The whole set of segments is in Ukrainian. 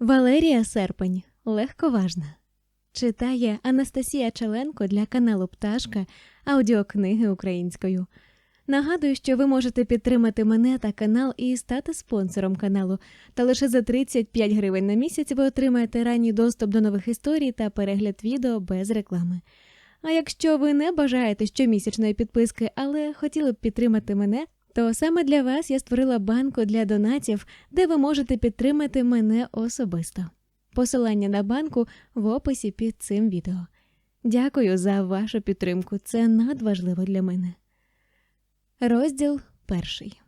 Валерія Серпень легковажна. Читає Анастасія Челенко для каналу Пташка аудіокниги українською. Нагадую, що ви можете підтримати мене та канал і стати спонсором каналу. Та лише за 35 гривень на місяць ви отримаєте ранній доступ до нових історій та перегляд відео без реклами. А якщо ви не бажаєте щомісячної підписки, але хотіли б підтримати мене, то саме для вас я створила банку для донатів, де ви можете підтримати мене особисто. Посилання на банку в описі під цим відео. Дякую за вашу підтримку. Це надважливо для мене. Розділ перший.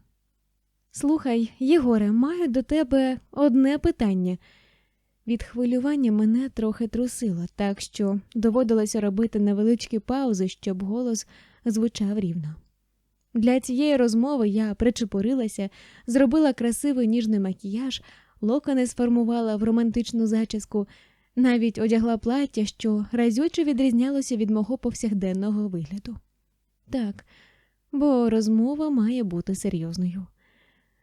Слухай, Єгоре, маю до тебе одне питання. Від хвилювання мене трохи трусило, так що доводилося робити невеличкі паузи, щоб голос звучав рівно. Для цієї розмови я причепурилася, зробила красивий ніжний макіяж, локони сформувала в романтичну зачіску, навіть одягла плаття, що разюче відрізнялося від мого повсякденного вигляду. Так, бо розмова має бути серйозною.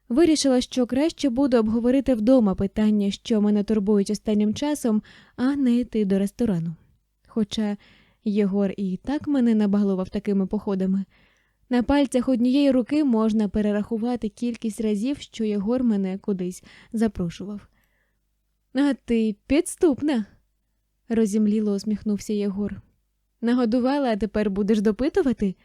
Вирішила, що краще буде обговорити вдома питання, що мене турбують останнім часом, а не йти до ресторану. Хоча Єгор і так мене набалував такими походами. На пальцях однієї руки можна перерахувати кількість разів, що Єгор мене кудись запрошував. А ти підступна, розімліло усміхнувся Єгор. Нагодувала, а тепер будеш допитувати?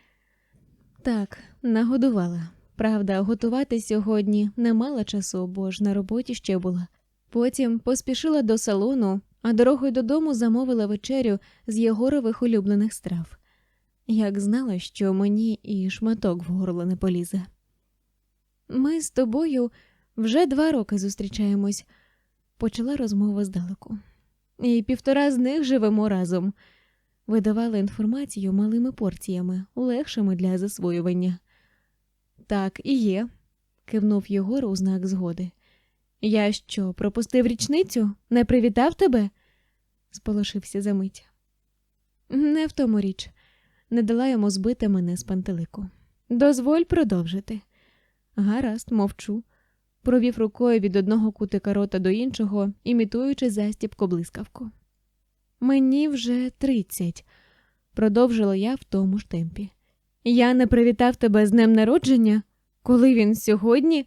Так, нагодувала. Правда, готувати сьогодні не мала часу, бо ж на роботі ще була. Потім поспішила до салону, а дорогою додому замовила вечерю з Єгорових улюблених страв. Як знала, що мені і шматок в горло не полізе. Ми з тобою вже два роки зустрічаємось, почала розмова здалеку. І півтора з них живемо разом. Видавали інформацію малими порціями, легшими для засвоювання. Так і є, кивнув Єгор у знак згоди. Я що, пропустив річницю? Не привітав тебе? сполошився за мить. Не в тому річ, не дала йому збити мене з пантелику. Дозволь продовжити. Гаразд, мовчу. Провів рукою від одного кутика рота до іншого, імітуючи застібку блискавку. Мені вже тридцять, продовжила я в тому ж темпі. Я не привітав тебе з днем народження, коли він сьогодні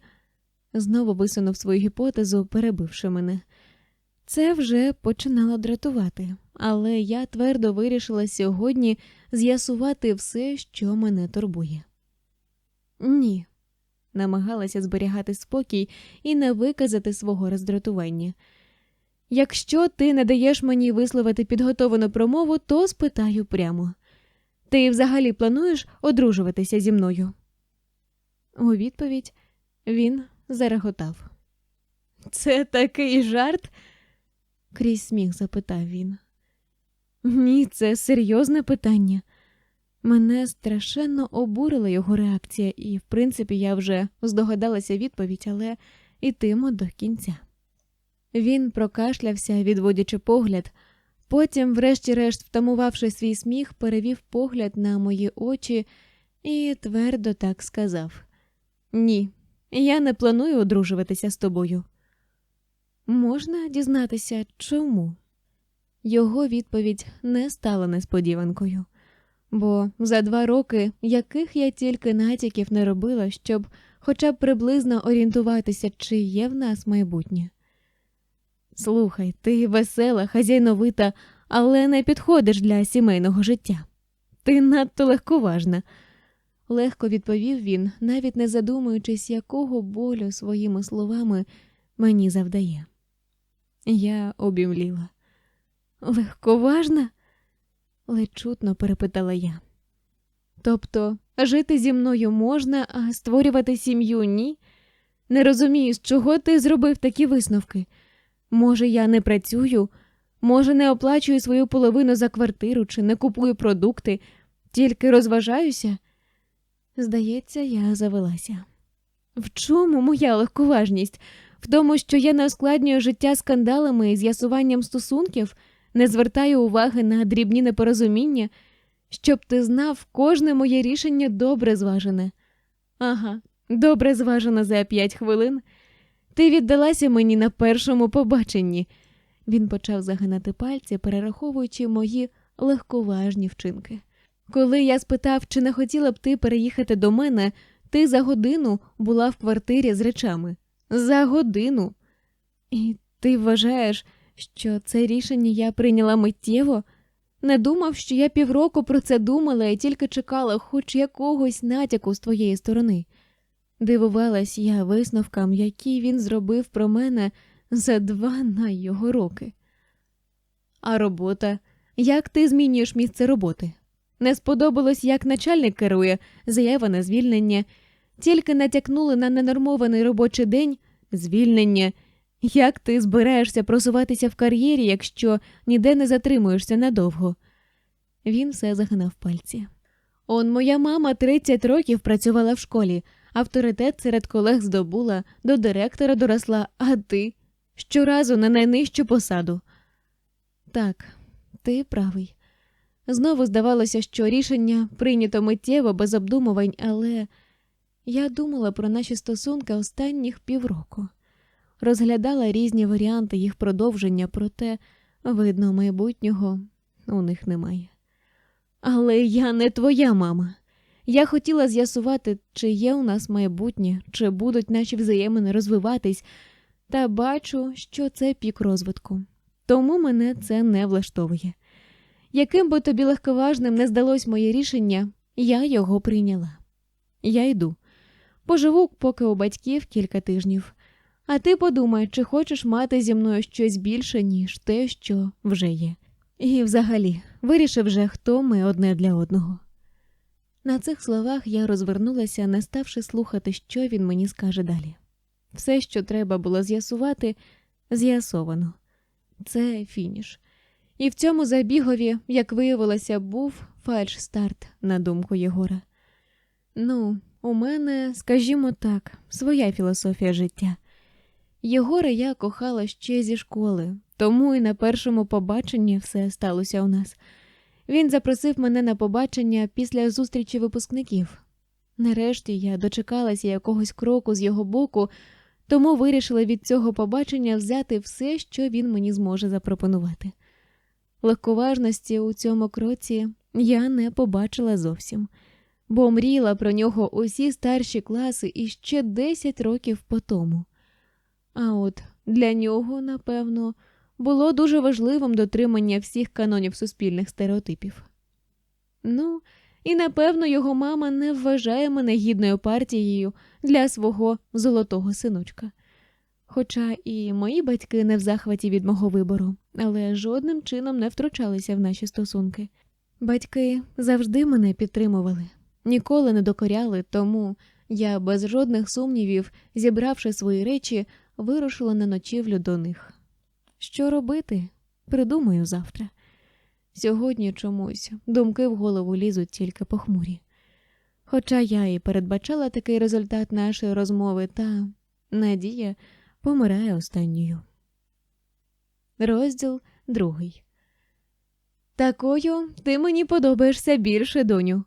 знову висунув свою гіпотезу, перебивши мене. Це вже починало дратувати, але я твердо вирішила сьогодні з'ясувати все, що мене турбує. Ні, намагалася зберігати спокій і не виказати свого роздратування. Якщо ти не даєш мені висловити підготовану промову, то спитаю прямо. Ти взагалі плануєш одружуватися зі мною? У відповідь він зареготав. Це такий жарт? Крізь сміх запитав він. Ні, це серйозне питання. Мене страшенно обурила його реакція, і, в принципі, я вже здогадалася відповідь, але ітимо до кінця. Він прокашлявся, відводячи погляд. Потім, врешті-решт, втамувавши свій сміх, перевів погляд на мої очі і твердо так сказав: Ні, я не планую одружуватися з тобою. Можна дізнатися, чому? Його відповідь не стала несподіванкою, бо за два роки, яких я тільки натяків не робила, щоб хоча б приблизно орієнтуватися, чи є в нас майбутнє. Слухай, ти весела, хазяйновита, але не підходиш для сімейного життя. Ти надто легковажна, легко відповів він, навіть не задумуючись, якого болю своїми словами мені завдає. Я обімліла. Легковажна? ледь чутно перепитала я. Тобто, жити зі мною можна, а створювати сім'ю ні? Не розумію, з чого ти зробив такі висновки. Може, я не працюю, може, не оплачую свою половину за квартиру чи не купую продукти, тільки розважаюся. Здається, я завелася. В чому моя легковажність? В тому, що я не ускладнюю життя скандалами і з'ясуванням стосунків, не звертаю уваги на дрібні непорозуміння, щоб ти знав, кожне моє рішення добре зважене. Ага, добре зважене за п'ять хвилин. Ти віддалася мені на першому побаченні. Він почав загинати пальці, перераховуючи мої легковажні вчинки. Коли я спитав, чи не хотіла б ти переїхати до мене, ти за годину була в квартирі з речами. За годину. І ти вважаєш, що це рішення я прийняла миттєво? Не думав, що я півроку про це думала і тільки чекала хоч якогось натяку з твоєї сторони. Дивувалась я висновкам, які він зробив про мене за два на його роки. А робота? Як ти змінюєш місце роботи? Не сподобалось, як начальник керує, заява на звільнення, тільки натякнули на ненормований робочий день звільнення. Як ти збираєшся просуватися в кар'єрі, якщо ніде не затримуєшся надовго? Він все загинав пальці. Он моя мама 30 років працювала в школі, авторитет серед колег здобула, до директора доросла, а ти щоразу на найнижчу посаду. Так, ти правий. Знову здавалося, що рішення прийнято миттєво без обдумувань, але я думала про наші стосунки останніх півроку, розглядала різні варіанти їх продовження, проте, видно, майбутнього у них немає. Але я не твоя мама. Я хотіла з'ясувати, чи є у нас майбутнє, чи будуть наші взаємини розвиватись, та бачу, що це пік розвитку. Тому мене це не влаштовує. Яким би тобі легковажним не здалось моє рішення, я його прийняла. Я йду. Поживу поки у батьків кілька тижнів. А ти подумай, чи хочеш мати зі мною щось більше, ніж те, що вже є. І взагалі, вирішив вже, хто ми одне для одного. На цих словах я розвернулася, не ставши слухати, що він мені скаже далі. Все, що треба було з'ясувати, з'ясовано це фініш. І в цьому забігові, як виявилося, був фальш-старт, на думку Єгора. Ну, у мене, скажімо так, своя філософія життя. Єгора я кохала ще зі школи, тому і на першому побаченні все сталося у нас. Він запросив мене на побачення після зустрічі випускників. Нарешті я дочекалася якогось кроку з його боку, тому вирішила від цього побачення взяти все, що він мені зможе запропонувати. Легковажності у цьому кроці я не побачила зовсім, бо мріяла про нього усі старші класи і ще 10 років по тому. А от для нього, напевно, було дуже важливим дотримання всіх канонів суспільних стереотипів. Ну, і напевно його мама не вважає мене гідною партією для свого золотого синочка. Хоча і мої батьки не в захваті від мого вибору, але жодним чином не втручалися в наші стосунки. Батьки завжди мене підтримували, ніколи не докоряли, тому я без жодних сумнівів, зібравши свої речі, вирушила на ночівлю до них. Що робити? Придумаю завтра. Сьогодні чомусь думки в голову лізуть тільки похмурі. Хоча я і передбачала такий результат нашої розмови, та надія помирає останньою. Розділ другий. Такою ти мені подобаєшся більше, доню,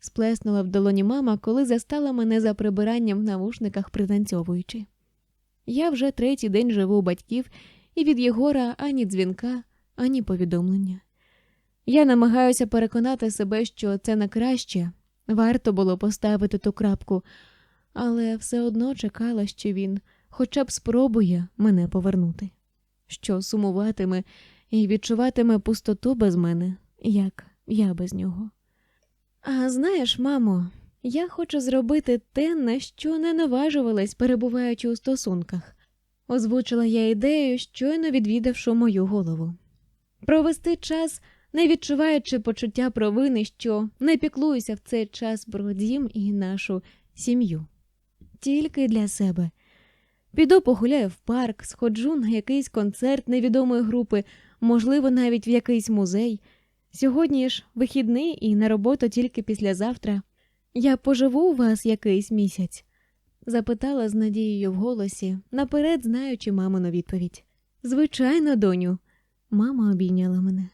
сплеснула в долоні мама, коли застала мене за прибиранням в навушниках, пританцьовуючи. Я вже третій день живу у батьків, і від Єгора ані дзвінка, ані повідомлення. Я намагаюся переконати себе, що це на краще, варто було поставити ту крапку, але все одно чекала, що він хоча б спробує мене повернути, що сумуватиме і відчуватиме пустоту без мене, як я без нього. А знаєш, мамо, я хочу зробити те, на що не наважувалась, перебуваючи у стосунках, озвучила я ідею, щойно відвідавши мою голову. Провести час, не відчуваючи почуття провини, що не піклуюся в цей час про дім і нашу сім'ю. Тільки для себе. Піду погуляю в парк, сходжу на якийсь концерт невідомої групи, можливо, навіть в якийсь музей. Сьогодні ж вихідний і на роботу тільки післязавтра. Я поживу у вас якийсь місяць? запитала з надією в голосі, наперед знаючи мамину відповідь. Звичайно, доню, мама обійняла мене.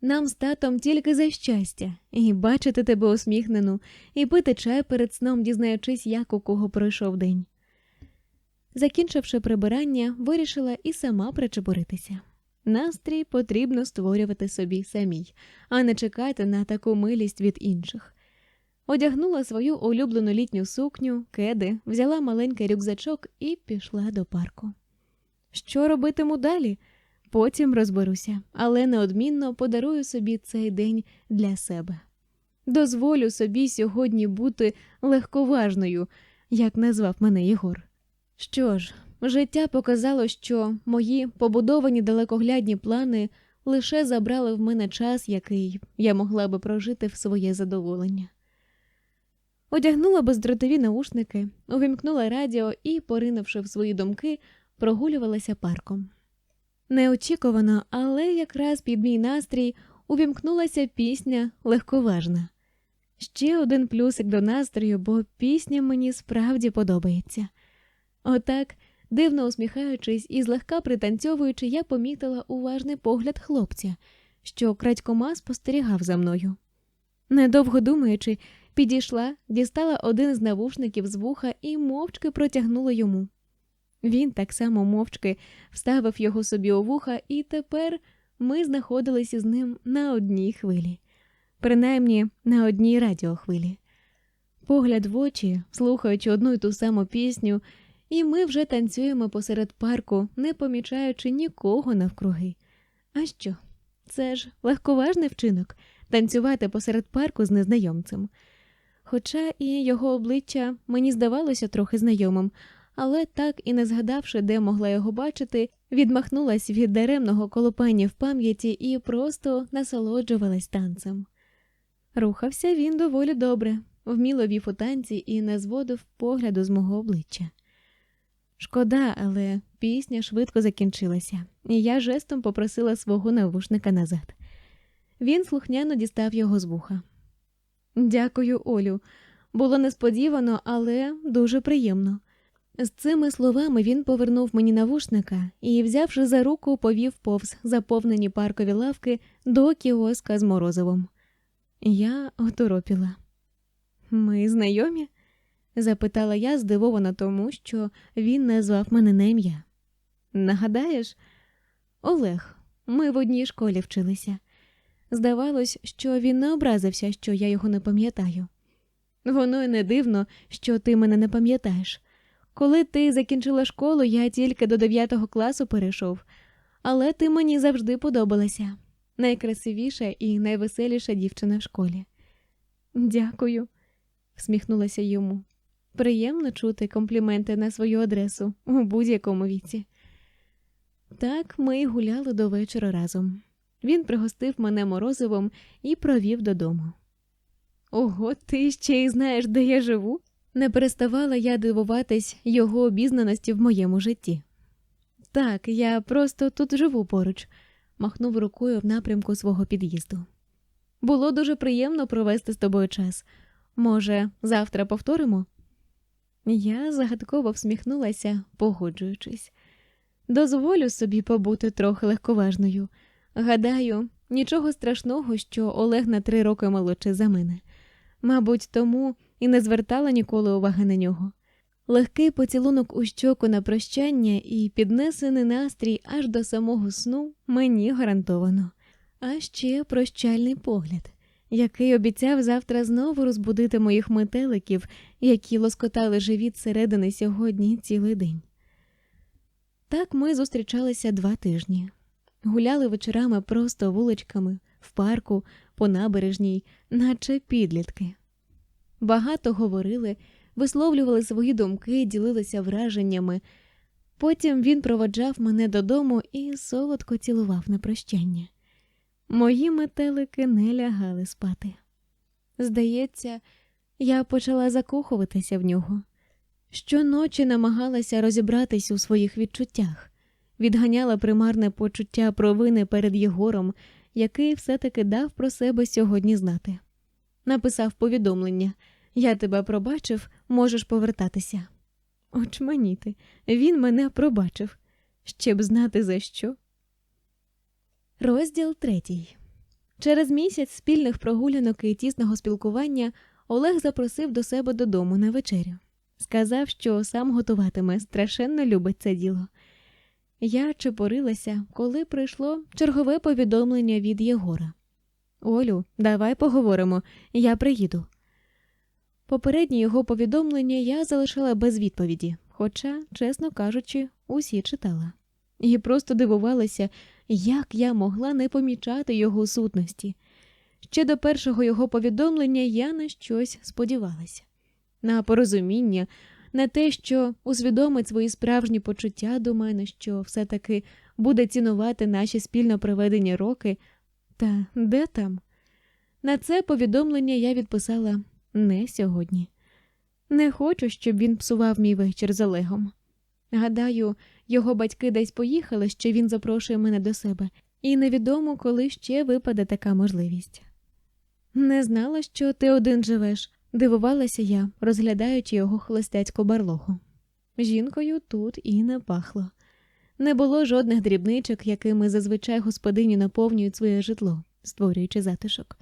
Нам з татом тільки за щастя, і бачити тебе усміхнену, і пити чай перед сном, дізнаючись, як у кого пройшов день. закінчивши прибирання, вирішила і сама причепуритися. Настрій потрібно створювати собі самій, а не чекати на таку милість від інших. Одягнула свою улюблену літню сукню, кеди, взяла маленький рюкзачок і пішла до парку. Що робитиму далі? Потім розберуся, але неодмінно подарую собі цей день для себе. Дозволю собі сьогодні бути легковажною, як назвав мене Єгор. Що ж, життя показало, що мої побудовані далекоглядні плани лише забрали в мене час, який я могла би прожити в своє задоволення. Одягнула бездротові наушники, увімкнула радіо і, поринувши в свої думки, прогулювалася парком. Неочікувано, але якраз під мій настрій увімкнулася пісня легковажна. Ще один плюсик до настрою, бо пісня мені справді подобається. Отак, дивно усміхаючись і злегка пританцьовуючи, я помітила уважний погляд хлопця, що крадькома спостерігав за мною. Недовго думаючи, підійшла, дістала один з навушників з вуха і мовчки протягнула йому. Він так само мовчки вставив його собі у вуха, і тепер ми знаходилися з ним на одній хвилі, принаймні на одній радіохвилі. Погляд в очі, слухаючи одну й ту саму пісню, і ми вже танцюємо посеред парку, не помічаючи нікого навкруги. А що? Це ж легковажний вчинок танцювати посеред парку з незнайомцем. Хоча і його обличчя мені здавалося трохи знайомим, але так і не згадавши, де могла його бачити, відмахнулась від даремного колопання в пам'яті і просто насолоджувалась танцем. Рухався він доволі добре, вміло вів у танці і не зводив погляду з мого обличчя. Шкода, але пісня швидко закінчилася, і я жестом попросила свого навушника назад. Він слухняно дістав його з вуха. Дякую, Олю. Було несподівано, але дуже приємно. З цими словами він повернув мені навушника і, взявши за руку, повів повз заповнені паркові лавки до кіоска з морозивом. Я оторопіла. Ми знайомі? Запитала я, здивована тому, що він назвав мене на ім'я. Нагадаєш, Олег, ми в одній школі вчилися. Здавалось, що він не образився, що я його не пам'ятаю. Воно й не дивно, що ти мене не пам'ятаєш. Коли ти закінчила школу, я тільки до 9 класу перейшов, але ти мені завжди подобалася найкрасивіша і найвеселіша дівчина в школі. Дякую, всміхнулася йому. Приємно чути компліменти на свою адресу у будь-якому віці. Так ми гуляли до вечора разом. Він пригостив мене морозивом і провів додому. Ого, ти ще й знаєш, де я живу? Не переставала я дивуватись його обізнаності в моєму житті. Так, я просто тут живу поруч, махнув рукою в напрямку свого під'їзду. Було дуже приємно провести з тобою час. Може, завтра повторимо? Я загадково всміхнулася, погоджуючись. Дозволю собі побути трохи легковажною. Гадаю, нічого страшного, що Олег на три роки молодший за мене. Мабуть, тому і не звертала ніколи уваги на нього. Легкий поцілунок у щоку на прощання і піднесений настрій аж до самого сну мені гарантовано, а ще прощальний погляд, який обіцяв завтра знову розбудити моїх метеликів, які лоскотали живіт середини сьогодні цілий день. Так ми зустрічалися два тижні, гуляли вечорами просто вуличками, в парку, по набережній, наче підлітки. Багато говорили, висловлювали свої думки, ділилися враженнями. Потім він проводжав мене додому і солодко цілував на прощання. Мої метелики не лягали спати. Здається, я почала закохуватися в нього. Щоночі намагалася розібратись у своїх відчуттях, відганяла примарне почуття провини перед Єгором, який все-таки дав про себе сьогодні знати. Написав повідомлення Я тебе пробачив, можеш повертатися. Очманіти, він мене пробачив, ще б знати за що. Розділ третій. Через місяць спільних прогулянок і тісного спілкування Олег запросив до себе додому на вечерю. Сказав, що сам готуватиме, страшенно любить це діло. Я чепурилася, коли прийшло чергове повідомлення від Єгора. Олю, давай поговоримо, я приїду. Попереднє його повідомлення я залишила без відповіді, хоча, чесно кажучи, усі читала. І просто дивувалася, як я могла не помічати його сутності. Ще до першого його повідомлення я на щось сподівалася на порозуміння, на те, що усвідомить свої справжні почуття до мене, що все-таки буде цінувати наші спільно проведені роки. Та де там? На це повідомлення я відписала не сьогодні. Не хочу, щоб він псував мій вечір з Олегом. Гадаю, його батьки десь поїхали, що він запрошує мене до себе, і невідомо, коли ще випаде така можливість. Не знала, що ти один живеш, дивувалася я, розглядаючи його холостяцьку барлогу. Жінкою тут і не пахло. Не було жодних дрібничок, якими зазвичай господині наповнюють своє житло, створюючи затишок.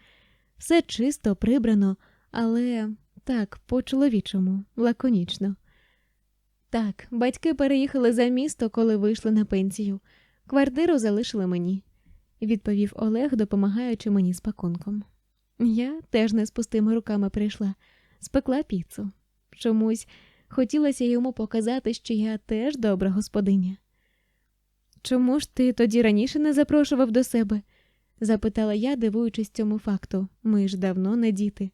Все чисто, прибрано, але так, по-чоловічому, лаконічно. Так, батьки переїхали за місто, коли вийшли на пенсію. Квартиру залишили мені, відповів Олег, допомагаючи мені з пакунком. Я теж не з пустими руками прийшла, спекла піцу. Чомусь хотілося йому показати, що я теж добра господиня. Чому ж ти тоді раніше не запрошував до себе? запитала я, дивуючись цьому факту. Ми ж давно не діти.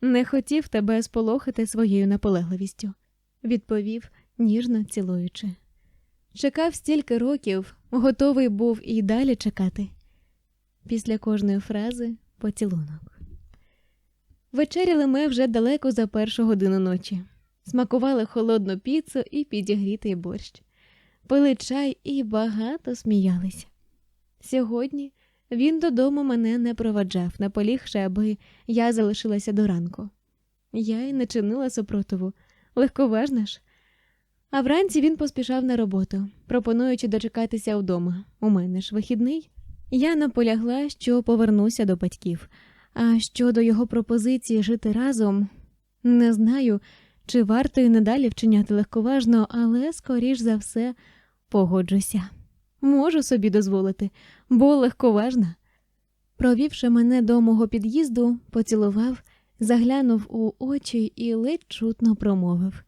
Не хотів тебе сполохати своєю наполегливістю, відповів, ніжно цілуючи. Чекав стільки років, готовий був і далі чекати. Після кожної фрази поцілунок. Вечеряли ми вже далеко за першу годину ночі, смакували холодну піцу і підігрітий борщ, пили чай і багато сміялися. Сьогодні він додому мене не проваджав, наполігши, аби я залишилася до ранку. Я й не чинила супротиву, легковажна ж. А вранці він поспішав на роботу, пропонуючи дочекатися вдома. У мене ж вихідний. Я наполягла, що повернуся до батьків. А щодо його пропозиції жити разом, не знаю, чи варто й надалі вчиняти легковажно, але, скоріш за все, погоджуся. Можу собі дозволити, бо легковажна. Провівши мене до мого під'їзду, поцілував, заглянув у очі і ледь чутно промовив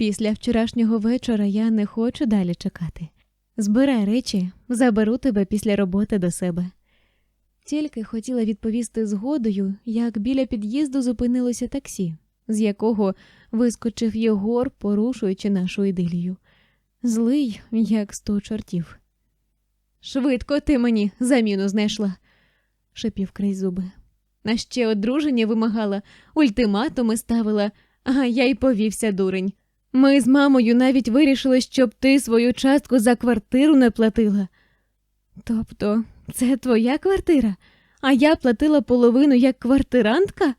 Після вчорашнього вечора я не хочу далі чекати. Збирай речі, заберу тебе після роботи до себе. Тільки хотіла відповісти згодою, як біля під'їзду зупинилося таксі, з якого вискочив Єгор, порушуючи нашу ідилію. Злий, як сто чортів. Швидко ти мені заміну знайшла, шепів крізь зуби. На ще одруження вимагала, ультиматуми ставила, а я й повівся дурень. Ми з мамою навіть вирішили, щоб ти свою частку за квартиру не платила. Тобто, це твоя квартира, а я платила половину як квартирантка?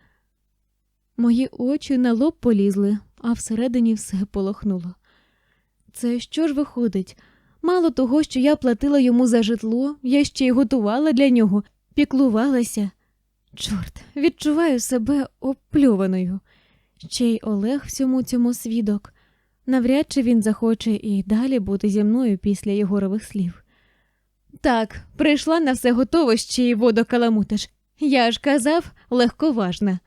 Мої очі на лоб полізли, а всередині все полохнуло. Це що ж виходить? Мало того, що я платила йому за житло, я ще й готувала для нього, піклувалася. Чорт, відчуваю себе оплюваною. Ще й Олег всьому цьому свідок. Навряд чи він захоче і далі бути зі мною після Єгорових слів. Так, прийшла на все готово ще й водокаламутиш. Я ж казав, легковажна.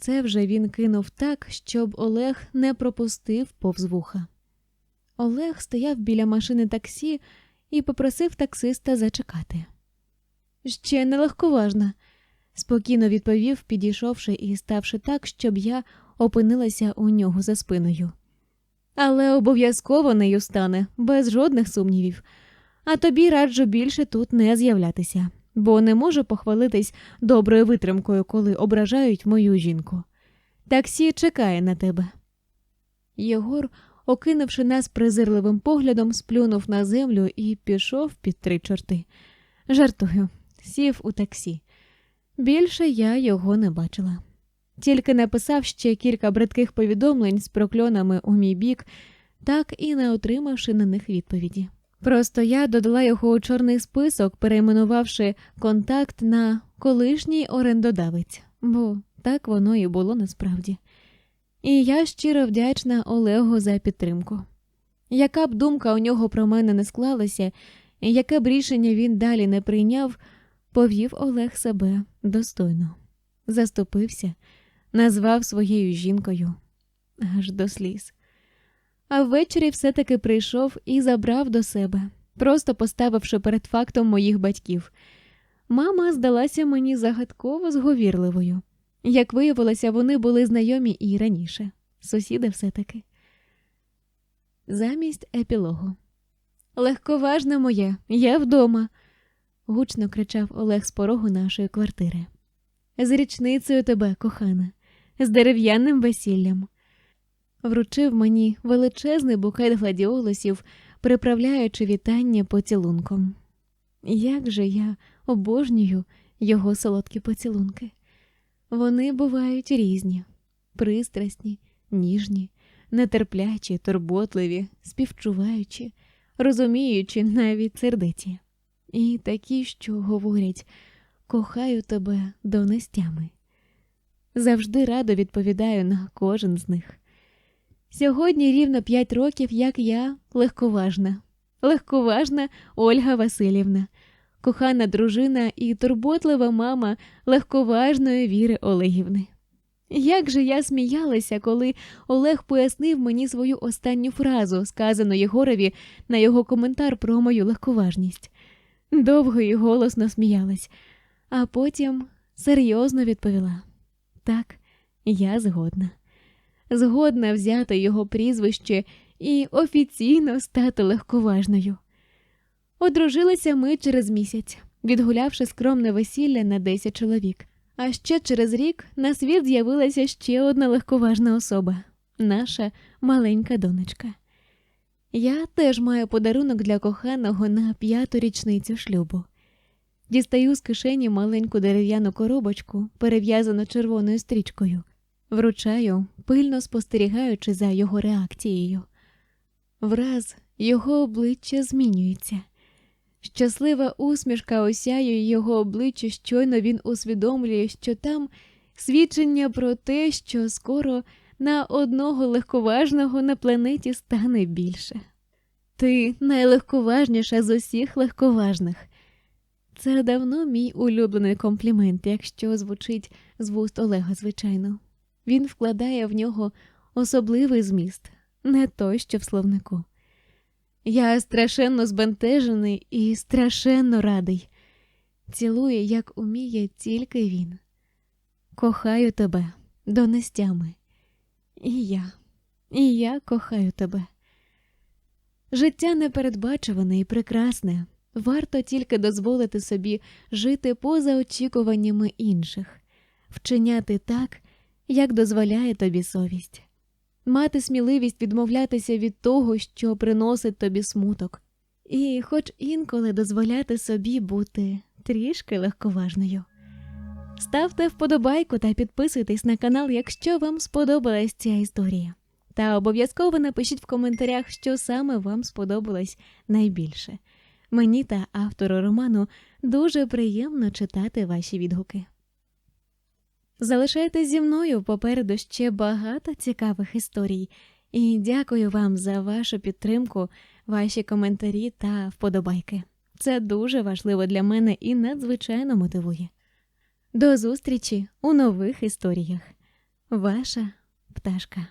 Це вже він кинув так, щоб Олег не пропустив повз вуха. Олег стояв біля машини таксі і попросив таксиста зачекати. Ще не легковажна, спокійно відповів, підійшовши і ставши так, щоб я опинилася у нього за спиною. Але обов'язково нею стане, без жодних сумнівів. А тобі раджу більше тут не з'являтися, бо не можу похвалитись доброю витримкою, коли ображають мою жінку. Таксі чекає на тебе. Єгор, окинувши нас презирливим поглядом, сплюнув на землю і пішов під три чорти. Жартую, сів у таксі. Більше я його не бачила. Тільки написав ще кілька бридких повідомлень з прокльонами у мій бік, так і не отримавши на них відповіді. Просто я додала його у чорний список, перейменувавши контакт на колишній орендодавець, бо так воно і було насправді. І я щиро вдячна Олегу за підтримку. Яка б думка у нього про мене не склалася, яке б рішення він далі не прийняв, повів Олег себе достойно, заступився, назвав своєю жінкою аж до сліз. А ввечері все-таки прийшов і забрав до себе, просто поставивши перед фактом моїх батьків. Мама здалася мені загадково зговірливою. Як виявилося, вони були знайомі і раніше, сусіди все-таки. Замість епілогу. Легковажне моє, я вдома. Гучно кричав Олег з порогу нашої квартири. З річницею тебе, кохана, з дерев'яним весіллям. Вручив мені величезний букет гладіолусів, приправляючи вітання поцілунком. Як же я обожнюю його солодкі поцілунки. Вони бувають різні, пристрасні, ніжні, нетерплячі, турботливі, співчуваючі, розуміючи навіть сердиті, і такі, що говорять кохаю тебе до нестями. Завжди радо відповідаю на кожен з них. Сьогодні рівно п'ять років, як я легковажна, легковажна Ольга Васильівна, кохана дружина і турботлива мама легковажної Віри Олегівни. Як же я сміялася, коли Олег пояснив мені свою останню фразу, сказану Єгорові на його коментар про мою легковажність. Довго і голосно сміялась, а потім серйозно відповіла: Так, я згодна. Згодна взяти його прізвище і офіційно стати легковажною. Одружилися ми через місяць, відгулявши скромне весілля на 10 чоловік. А ще через рік на світ з'явилася ще одна легковажна особа наша маленька донечка. Я теж маю подарунок для коханого на п'яту річницю шлюбу. Дістаю з кишені маленьку дерев'яну коробочку, перев'язану червоною стрічкою, вручаю, пильно спостерігаючи за його реакцією. Враз його обличчя змінюється. Щаслива усмішка осяює його обличчя, щойно він усвідомлює, що там свідчення про те, що скоро на одного легковажного на планеті стане більше. Ти найлегковажніша з усіх легковажних. Це давно мій улюблений комплімент, якщо звучить з вуст Олега, звичайно. Він вкладає в нього особливий зміст, не той, що в словнику. Я страшенно збентежений і страшенно радий. Цілує, як уміє тільки він. Кохаю тебе донестями. І я, і я кохаю тебе. Життя непередбачуване і прекрасне, варто тільки дозволити собі жити поза очікуваннями інших, вчиняти так, як дозволяє тобі совість. Мати сміливість відмовлятися від того, що приносить тобі смуток, і, хоч інколи дозволяти собі бути трішки легковажною. Ставте вподобайку та підписуйтесь на канал, якщо вам сподобалась ця історія. Та обов'язково напишіть в коментарях, що саме вам сподобалось найбільше. Мені та автору роману дуже приємно читати ваші відгуки. Залишайтесь зі мною попереду ще багато цікавих історій, і дякую вам за вашу підтримку, ваші коментарі та вподобайки. Це дуже важливо для мене і надзвичайно мотивує. До зустрічі у нових історіях. Ваша пташка.